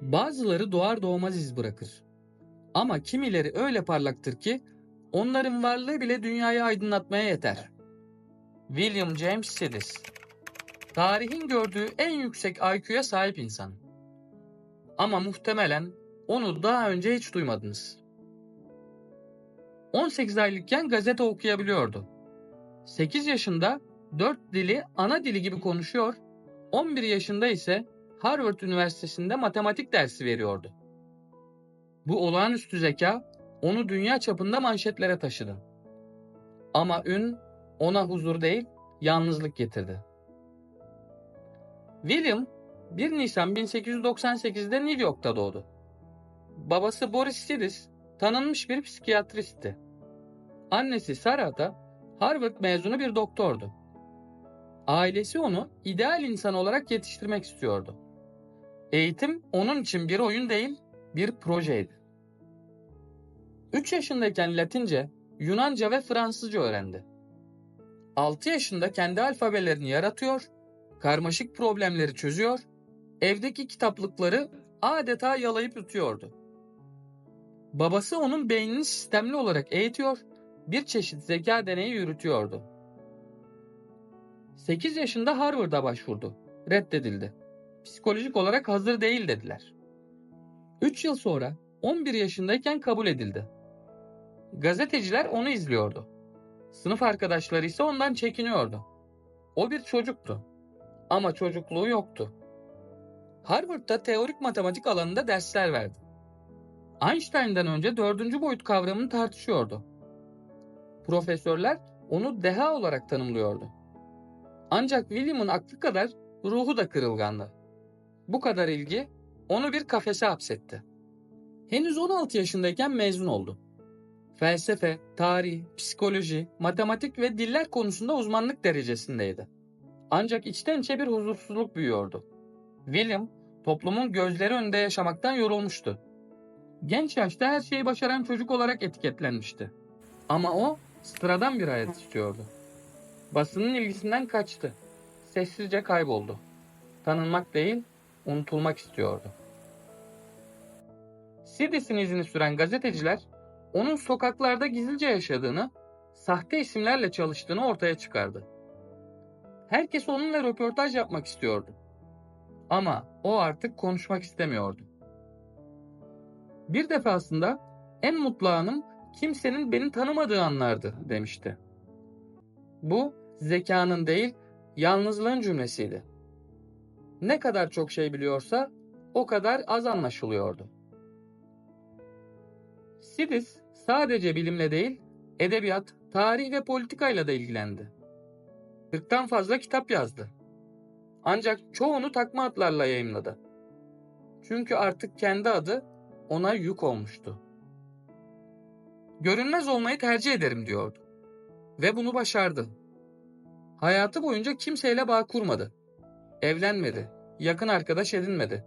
Bazıları doğar doğmaz iz bırakır. Ama kimileri öyle parlaktır ki onların varlığı bile dünyayı aydınlatmaya yeter. William James Sidis Tarihin gördüğü en yüksek IQ'ya sahip insan. Ama muhtemelen onu daha önce hiç duymadınız. 18 aylıkken gazete okuyabiliyordu. 8 yaşında 4 dili ana dili gibi konuşuyor, 11 yaşında ise Harvard Üniversitesi'nde matematik dersi veriyordu. Bu olağanüstü zeka onu dünya çapında manşetlere taşıdı. Ama ün ona huzur değil, yalnızlık getirdi. William 1 Nisan 1898'de New York'ta doğdu. Babası Boris Sidis tanınmış bir psikiyatristti. Annesi Sarah da Harvard mezunu bir doktordu. Ailesi onu ideal insan olarak yetiştirmek istiyordu. Eğitim onun için bir oyun değil, bir projeydi. 3 yaşındayken Latince, Yunanca ve Fransızca öğrendi. 6 yaşında kendi alfabelerini yaratıyor, karmaşık problemleri çözüyor, evdeki kitaplıkları adeta yalayıp yutuyordu. Babası onun beynini sistemli olarak eğitiyor, bir çeşit zeka deneyi yürütüyordu. 8 yaşında Harvard'a başvurdu. Reddedildi. Psikolojik olarak hazır değil dediler. 3 yıl sonra 11 yaşındayken kabul edildi. Gazeteciler onu izliyordu. Sınıf arkadaşları ise ondan çekiniyordu. O bir çocuktu. Ama çocukluğu yoktu. Harvard'da teorik matematik alanında dersler verdi. Einstein'dan önce dördüncü boyut kavramını tartışıyordu. Profesörler onu deha olarak tanımlıyordu. Ancak William'ın aklı kadar ruhu da kırılgandı. Bu kadar ilgi onu bir kafese hapsetti. Henüz 16 yaşındayken mezun oldu. Felsefe, tarih, psikoloji, matematik ve diller konusunda uzmanlık derecesindeydi. Ancak içten içe bir huzursuzluk büyüyordu. William, toplumun gözleri önünde yaşamaktan yorulmuştu. Genç yaşta her şeyi başaran çocuk olarak etiketlenmişti. Ama o sıradan bir hayat istiyordu. Basının ilgisinden kaçtı. Sessizce kayboldu. Tanınmak değil, unutulmak istiyordu. Sidis'in izini süren gazeteciler onun sokaklarda gizlice yaşadığını, sahte isimlerle çalıştığını ortaya çıkardı. Herkes onunla röportaj yapmak istiyordu. Ama o artık konuşmak istemiyordu. Bir defasında en mutlu anım kimsenin beni tanımadığı anlardı demişti. Bu zekanın değil, yalnızlığın cümlesiydi. Ne kadar çok şey biliyorsa o kadar az anlaşılıyordu. Sidis sadece bilimle değil, edebiyat, tarih ve politikayla da ilgilendi. 40'tan fazla kitap yazdı. Ancak çoğunu takma adlarla yayımladı. Çünkü artık kendi adı ona yük olmuştu. Görünmez olmayı tercih ederim diyordu. Ve bunu başardı. Hayatı boyunca kimseyle bağ kurmadı. Evlenmedi, yakın arkadaş edinmedi.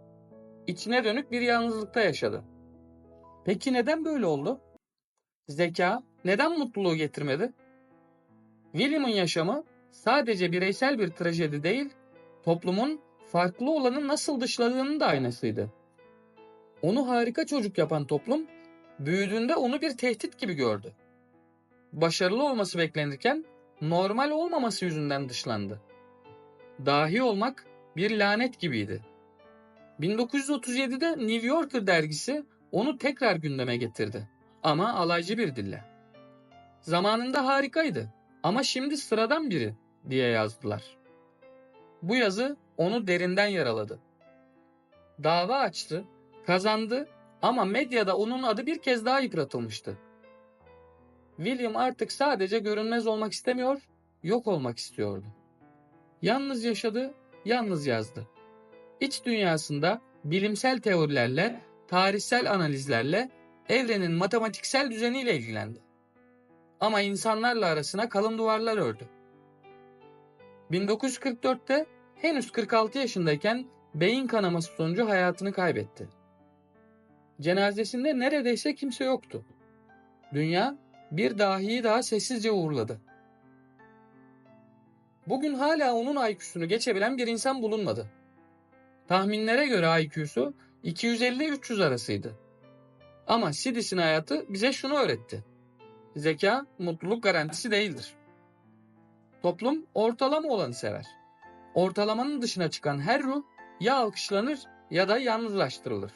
İçine dönük bir yalnızlıkta yaşadı. Peki neden böyle oldu? Zeka neden mutluluğu getirmedi? William'ın yaşamı sadece bireysel bir trajedi değil, toplumun farklı olanı nasıl dışladığının da aynasıydı. Onu harika çocuk yapan toplum, büyüdüğünde onu bir tehdit gibi gördü. Başarılı olması beklenirken normal olmaması yüzünden dışlandı. Dahi olmak bir lanet gibiydi. 1937'de New Yorker dergisi onu tekrar gündeme getirdi. Ama alaycı bir dille. Zamanında harikaydı ama şimdi sıradan biri diye yazdılar. Bu yazı onu derinden yaraladı. Dava açtı, kazandı ama medyada onun adı bir kez daha yıpratılmıştı. William artık sadece görünmez olmak istemiyor, yok olmak istiyordu. Yalnız yaşadı, yalnız yazdı. İç dünyasında bilimsel teorilerle, tarihsel analizlerle, evrenin matematiksel düzeniyle ilgilendi. Ama insanlarla arasına kalın duvarlar ördü. 1944'te henüz 46 yaşındayken beyin kanaması sonucu hayatını kaybetti. Cenazesinde neredeyse kimse yoktu. Dünya bir dahiyi daha sessizce uğurladı. Bugün hala onun IQ'sunu geçebilen bir insan bulunmadı. Tahminlere göre IQ'su 250-300 arasıydı. Ama Sidis'in hayatı bize şunu öğretti. Zeka mutluluk garantisi değildir. Toplum ortalama olanı sever. Ortalamanın dışına çıkan her ruh ya alkışlanır ya da yalnızlaştırılır.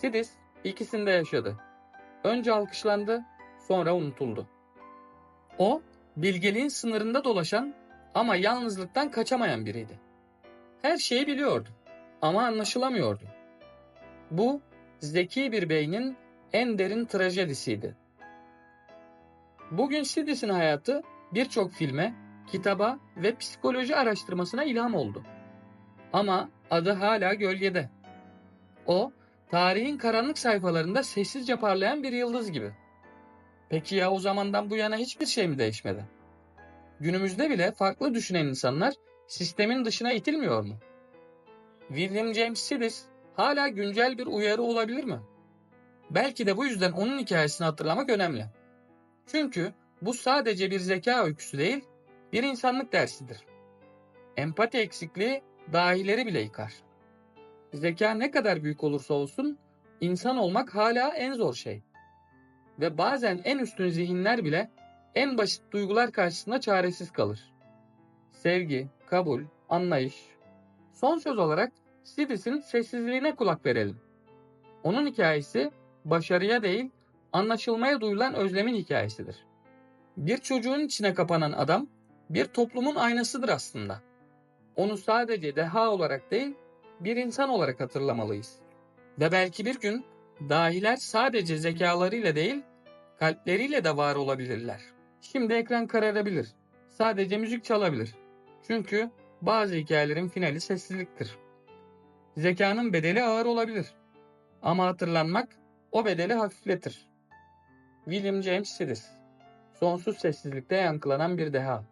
Sidis ikisinde yaşadı. Önce alkışlandı, sonra unutuldu. O, bilgeliğin sınırında dolaşan ama yalnızlıktan kaçamayan biriydi. Her şeyi biliyordu ama anlaşılamıyordu. Bu, zeki bir beynin en derin trajedisiydi. Bugün Sidis'in hayatı birçok filme, kitaba ve psikoloji araştırmasına ilham oldu. Ama adı hala gölgede. O, tarihin karanlık sayfalarında sessizce parlayan bir yıldız gibi. Peki ya o zamandan bu yana hiçbir şey mi değişmedi? Günümüzde bile farklı düşünen insanlar sistemin dışına itilmiyor mu? William James Sidis hala güncel bir uyarı olabilir mi? Belki de bu yüzden onun hikayesini hatırlamak önemli. Çünkü bu sadece bir zeka öyküsü değil, bir insanlık dersidir. Empati eksikliği dahileri bile yıkar. Zeka ne kadar büyük olursa olsun, insan olmak hala en zor şey. Ve bazen en üstün zihinler bile en basit duygular karşısında çaresiz kalır. Sevgi, kabul, anlayış. Son söz olarak Sidis'in sessizliğine kulak verelim. Onun hikayesi başarıya değil, anlaşılmaya duyulan özlemin hikayesidir. Bir çocuğun içine kapanan adam bir toplumun aynasıdır aslında. Onu sadece deha olarak değil, bir insan olarak hatırlamalıyız. Ve belki bir gün dahiler sadece zekalarıyla değil, kalpleriyle de var olabilirler. Şimdi ekran kararabilir. Sadece müzik çalabilir. Çünkü bazı hikayelerin finali sessizliktir. Zekanın bedeli ağır olabilir. Ama hatırlanmak o bedeli hafifletir. William James Sidis Sonsuz sessizlikte yankılanan bir deha.